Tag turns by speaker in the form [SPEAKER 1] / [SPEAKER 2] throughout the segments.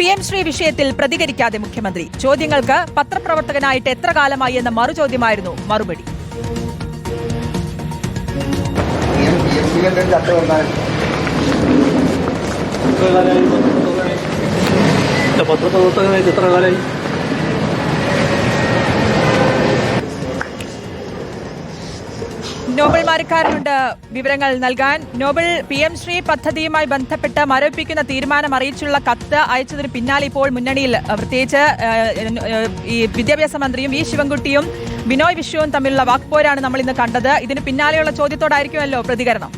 [SPEAKER 1] P M Shri വിഷയത്തിൽ പ്രതികരിക്കാതെ മുഖ്യമന്ത്രി. ചോദ്യങ്ങൾക്ക് പത്രപ്രവർത്തകനായിട്ട് എത്ര കാലമായി എന്ന മറുചോദ്യമായിരുന്നു മറുപടി.
[SPEAKER 2] പത്രപ്രവർത്തകനായിട്ട് എത്ര കാലമായി?
[SPEAKER 1] നോബൽ മാരിക്കാരനുണ്ട് വിവരങ്ങൾ നൽകാൻ. നോബൽ പി എം ശ്രീ പദ്ധതിയുമായി ബന്ധപ്പെട്ട് മരവിപ്പിക്കുന്ന തീരുമാനം അറിയിച്ചുള്ള കത്ത് അയച്ചതിന് പിന്നാലെ ഇപ്പോൾ മുന്നണിയിൽ പ്രത്യേകിച്ച് ഈ വിദ്യാഭ്യാസ മന്ത്രിയും വി ശിവൻകുട്ടിയും ബിനോയ് വിശ്വവും തമ്മിലുള്ള വാക്പോരാണ് നമ്മൾ ഇന്ന് കണ്ടത്. ഇതിന് പിന്നാലെയുള്ള ചോദ്യത്തോടായിരിക്കുമല്ലോ പ്രതികരണം.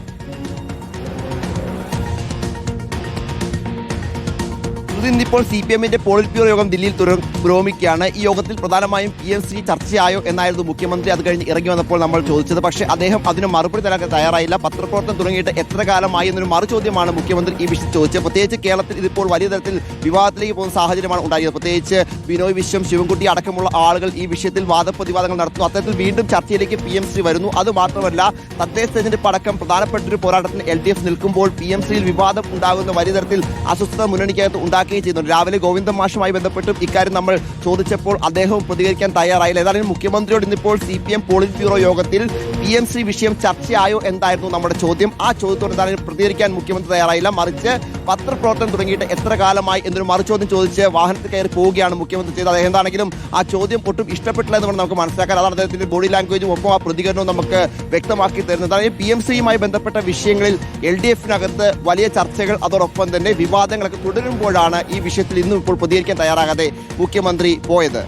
[SPEAKER 3] ഇന്നിപ്പോൾ സി പി എമ്മിന്റെ പോളിറ്റ് ബ്യൂറോ യോഗം ദില്ലിയിൽ പുരോഗമിക്കുകയാണ്. ഈ യോഗത്തിൽ പ്രധാനമായും പി എം സി ചർച്ചയായോ എന്നായിരുന്നു മുഖ്യമന്ത്രി അത് കഴിഞ്ഞ് ഇറങ്ങി വന്നപ്പോൾ നമ്മൾ ചോദിച്ചത്. പക്ഷേ അദ്ദേഹം അതിന് മറുപടി തരാൻ തയ്യാറായില്ല. പത്രപ്രവർത്തനം തുടങ്ങിയിട്ട് എത്ര കാലമായി എന്നൊരു മറുചോദ്യമാണ് മുഖ്യമന്ത്രി ഈ വിഷയം ചോദിച്ചത്. പ്രത്യേകിച്ച് കേരളത്തിൽ ഇതിപ്പോൾ വലിയ തരത്തിൽ വിവാദത്തിലേക്ക് പോകുന്ന സാഹചര്യമാണ് ഉണ്ടായത് പ്രത്യേകിച്ച് ബിനോയ് വിശ്വം ശിവൻകുട്ടി അടക്കമുള്ള ആളുകൾ ഈ വിഷയത്തിൽ വാദപ്രതിവാദങ്ങൾ നടത്തുന്നു. അത്തരത്തിൽ വീണ്ടും ചർച്ചയിലേക്ക് പി എം സി വരുന്നു. അത് മാത്രമല്ല തദ്ദേശ തെരഞ്ഞെടുപ്പ് അടക്കം പ്രധാനപ്പെട്ട ഒരു പോരാട്ടത്തിന് എൽ ഡി എഫ് നിൽക്കുമ്പോൾ പി എം സിയിൽ വിവാദം ഉണ്ടാകുന്ന വലിയ തരത്തിൽ അസ്വസ്ഥത മുന്നണിക്കകത്ത് ഉണ്ടാക്കുകയും ചെയ്യുന്നുണ്ട്. രാവിലെ ഗോവിന്ദ മാഷുമായി ബന്ധപ്പെട്ടും ഇക്കാര്യം നമ്മൾ ചോദിച്ചപ്പോൾ അദ്ദേഹവും പ്രതികരിക്കാൻ തയ്യാറായില്ല. ഏതായാലും മുഖ്യമന്ത്രിയോട് ഇന്നിപ്പോൾ C P M polit bureau യോഗത്തിൽ പി എം സി വിഷയം ചർച്ചയായോ എന്തായിരുന്നു നമ്മുടെ ചോദ്യം. ആ ചോദ്യത്തോട് എന്തായാലും പ്രതികരിക്കാൻ മുഖ്യമന്ത്രി തയ്യാറായില്ല. മറിച്ച് പത്രപ്രവർത്തനം തുടങ്ങിയിട്ട് എത്ര കാലമായി എന്നൊരു മറുചോദ്യം ചോദിച്ച് വാഹനത്തിൽ കയറി പോവുകയാണ് മുഖ്യമന്ത്രി ചെയ്തത്. അദ്ദേഹം എന്താണെങ്കിലും ആ ചോദ്യം ഒട്ടും ഇഷ്ടപ്പെട്ടില്ല എന്ന് നമുക്ക് മനസ്സിലാക്കാൻ. അതാണ് അദ്ദേഹത്തിന്റെ ബോഡി ലാംഗ്വേജും ഒപ്പം ആ പ്രതികരണവും നമുക്ക് വ്യക്തമാക്കി തരുന്നത്. അതായത് പി എം സിയുമായി ബന്ധപ്പെട്ട വിഷയങ്ങളിൽ എൽ ഡി എഫിനകത്ത് വലിയ ചർച്ചകൾ അതോടൊപ്പം തന്നെ വിവാദങ്ങളൊക്കെ തുടരുമ്പോഴാണ് ഈ വിഷയത്തിൽ ഇന്നും ഇപ്പോൾ പ്രതികരിക്കാൻ തയ്യാറാകാതെ മുഖ്യമന്ത്രി പോയത്.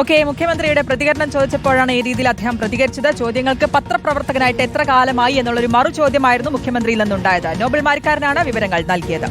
[SPEAKER 1] ഓക്കെ മുഖ്യമന്ത്രിയുടെ പ്രതികരണം ചോദിച്ചപ്പോഴാണ് ഈ രീതിയിൽ അദ്ദേഹം പ്രതികരിച്ചത്. ചോദ്യങ്ങൾക്ക് പത്രപ്രവർത്തകനായിട്ട് എത്ര കാലമായി എന്നുള്ളൊരു മറു ചോദ്യമായിരുന്നു മുഖ്യമന്ത്രിയിൽ നിന്നുണ്ടായത്. നോബൽ മാരിക്കാരനാണ് വിവരങ്ങൾ നൽകിയത്.